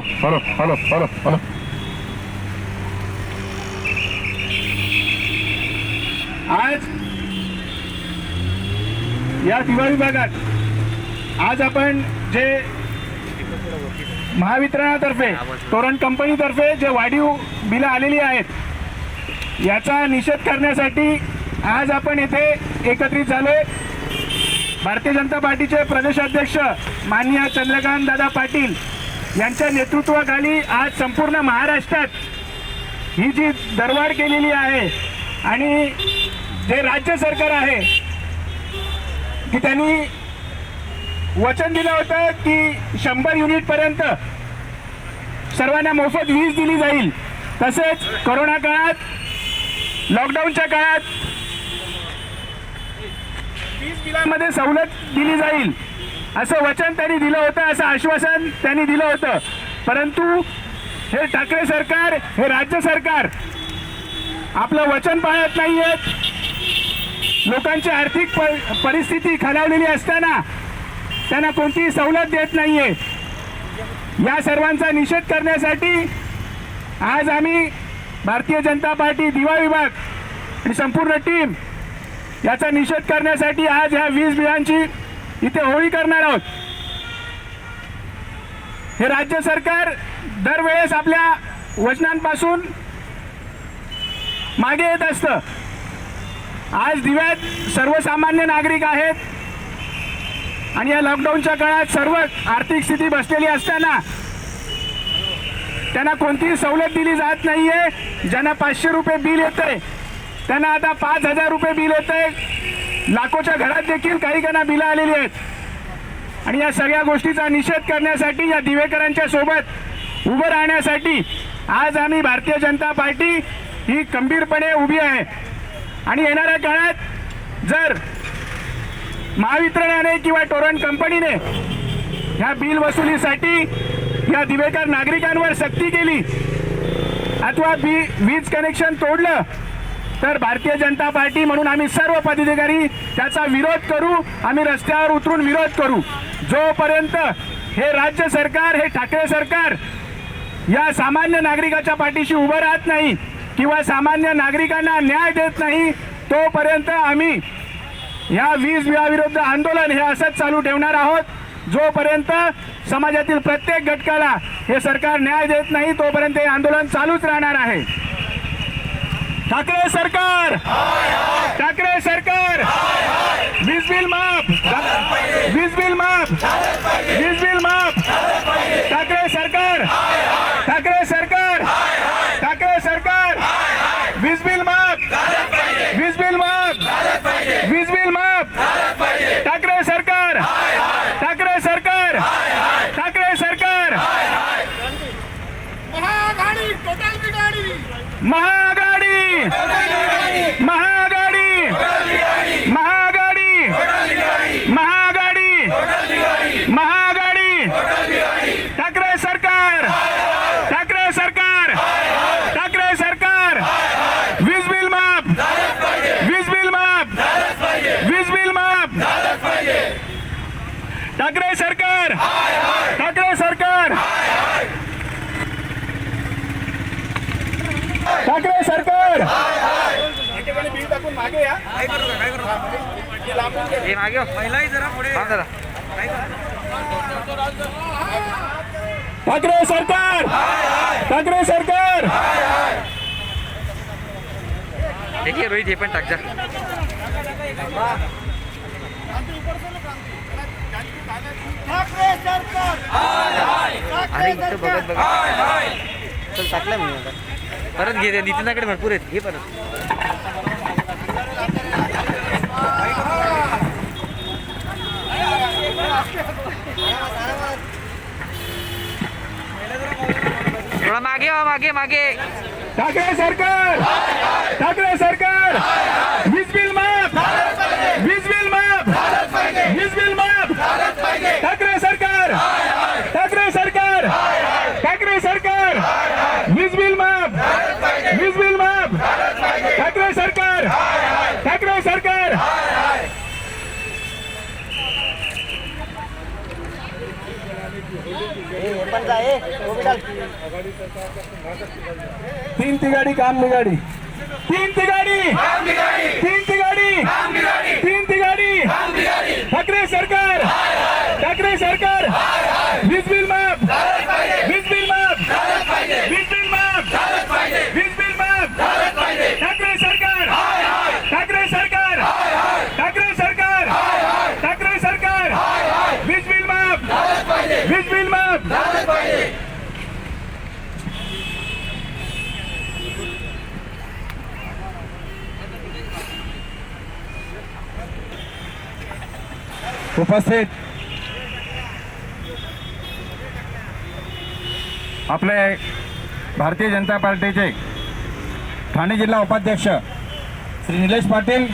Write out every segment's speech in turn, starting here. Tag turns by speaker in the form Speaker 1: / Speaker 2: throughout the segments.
Speaker 1: Hello hello hello hello hello
Speaker 2: आज या दिवाळी भागात आज आपण जे महावितरणातर्फे तोरण कंपनीतर्फे जे वाढीव बिलं आलेली आहेत याचा निषेध करण्यासाठी आज आपण येथे एकत्रित झालोय. भारतीय जनता पार्टीचे प्रदेशाध्यक्ष माननीय चंद्रकांत दादा पाटील यांच्या नेतृत्वाखाली आज संपूर्ण महाराष्ट्रात ही जी दरवाढ केलेली आहे आणि जे राज्य सरकार आहे की त्यांनी वचन दिलं होतं की शंभर युनिटपर्यंत सर्वांना मोफत वीज दिली जाईल. तसेच करोना काळात लॉकडाऊनच्या काळात वीज बिलामध्ये सवलत दिली जाईल. असं वचन त्यांनी दिलं होतं असं आश्वासन त्यांनी दिलं होतं. परंतु हे ठाकरे सरकार हे राज्य सरकार आपलं वचन पाळत नाही आहेत लोकांची आर्थिक प- परिस्थिती खालावलेली असताना त्यांना कोणतीही सवलत देत नाही आहे या सर्वांचा निषेध करण्यासाठी आज आम्ही भारतीय जनता पार्टी दिवा विभाग आणि संपूर्ण टीम याचा निषेध करण्यासाठी आज ह्या वीज बिलांची इथे होळी करणार आहोत. हे राज्य सरकार दरवेळेस आपल्या वचनांपासून मागे येत असतं. आज दिव्यात सर्वसामान्य नागरिक आहेत. आणि या लॉकडाऊनच्या काळात सर्व आर्थिक स्थिती बसलेली असताना त्यांना कोणतीही सवलत दिली जात नाहीये. ज्यांना पाचशे रुपये बिल येतंय त्यांना आता पाच हजार रुपये बिल येत आहे लाखोच्या घरात देखील काही काहींना बिलं आलेली आहेत. आणि या सगळ्या गोष्टीचा निषेध करण्यासाठी या दिवेकरांच्या सोबत उभं राहण्यासाठी आज आम्ही भारतीय जनता पार्टी ही खंबीरपणे उभी आहे. आणि येणाऱ्या काळात जर महावितरणाने किंवा टोरंट कंपनीने ह्या बिल वसुलीसाठी या दिवेकर नागरिकांवर सक्ती केली अथवा बी वीज कनेक्शन तोडलं तर भारतीय जनता पार्टी म्हणून आम्ही सर्व पदाधिकारी त्याचा विरोध करू आम्ही रस्त्यावर उतरून विरोध करू. जोपर्यंत हे राज्य सरकार हे ठाकरे सरकार या सामान्य नागरिकाच्या पाठीशी उभं राहत नाही किंवा सामान्य नागरिकांना न्याय देत नाही तोपर्यंत आम्ही या वीज बिलाविरुद्ध आंदोलन हे असंच चालू ठेवणार आहोत. जोपर्यंत समाजातील प्रत्येक घटकाला हे सरकार न्याय देत नाही तोपर्यंत हे आंदोलन चालूच राहणार आहे. ठाकरे सरकार। ठाकरे सरकार। वीज बिल माफ़। वीज बिल माफ़। वीज बिल माफ़। ठाकरे सरकार। ठाकरे सरकार। ठाकरे सरकार। वीज बिल माफ़। वीज बिल माफ़। वीज बिल माफ़। ठाकरे सरकार। ठाकरे सरकार। ठाकरे सरकार।
Speaker 3: बिगाडी
Speaker 2: महागाडी महागाडी महागाडी महागाडी ठाकरे सरकार. ठाकरे सरकार. ठाकरे सरकार. वीज बिल माफ. वीज बिल माफ. वीज बिल माफ. ठाकरे सरकार. ठाकरे सरकार. ठाकरे सरकार!
Speaker 4: हे मागे हो. थांब जरा.
Speaker 2: ठाकरे सरकार! ठाकरे सरकार!
Speaker 4: हे घे रोहित हे पण टाक जा.
Speaker 3: ठाकरे सरकार!
Speaker 4: अरे इथं बघत बघत. चल टाकलं मी आता. परत घे नितीनाकडे भरपूर आहेत. घे परत. थोडा मागे मागे मागे.
Speaker 2: ठाकरे सरकार! ठाकरे सरकार वीज बिल माफ वीज बिल माफ वीज बिल माफ ठाकरे सरकार ठाकरे सरकार ठाकरे सरकार वीज बिल माफ वीज बिल माफ ठाकरे सरकार ठाकरे सरकार
Speaker 5: पण जा ए
Speaker 2: तीन तिगाडी काम निगाडी तीन तिगाडी तीन तिगाडी तीन तिगाडी ठाकरे सरकार ठाकरे सरकार वीज बिल माफ वीज बिल माफ वीज बिल माफ वीज बिल माफ ठाकरे सरकार ठाकरे सरकार ठाकरे सरकार ठाकरे सरकार वीज बिल माफ वीज बिल माफ उपस्थित. आपले भारतीय जनता पार्टीचे ठाणे जिल्हा उपाध्यक्ष श्री निलेश पाटील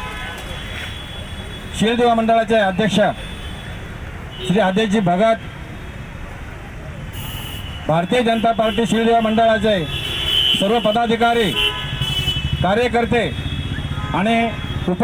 Speaker 2: शिरदेवा मंडळाचे अध्यक्ष श्री आदेशजी भगत भारतीय जनता पार्टी शिरदेवा मंडळाचे सर्व पदाधिकारी कार्यकर्ते आणि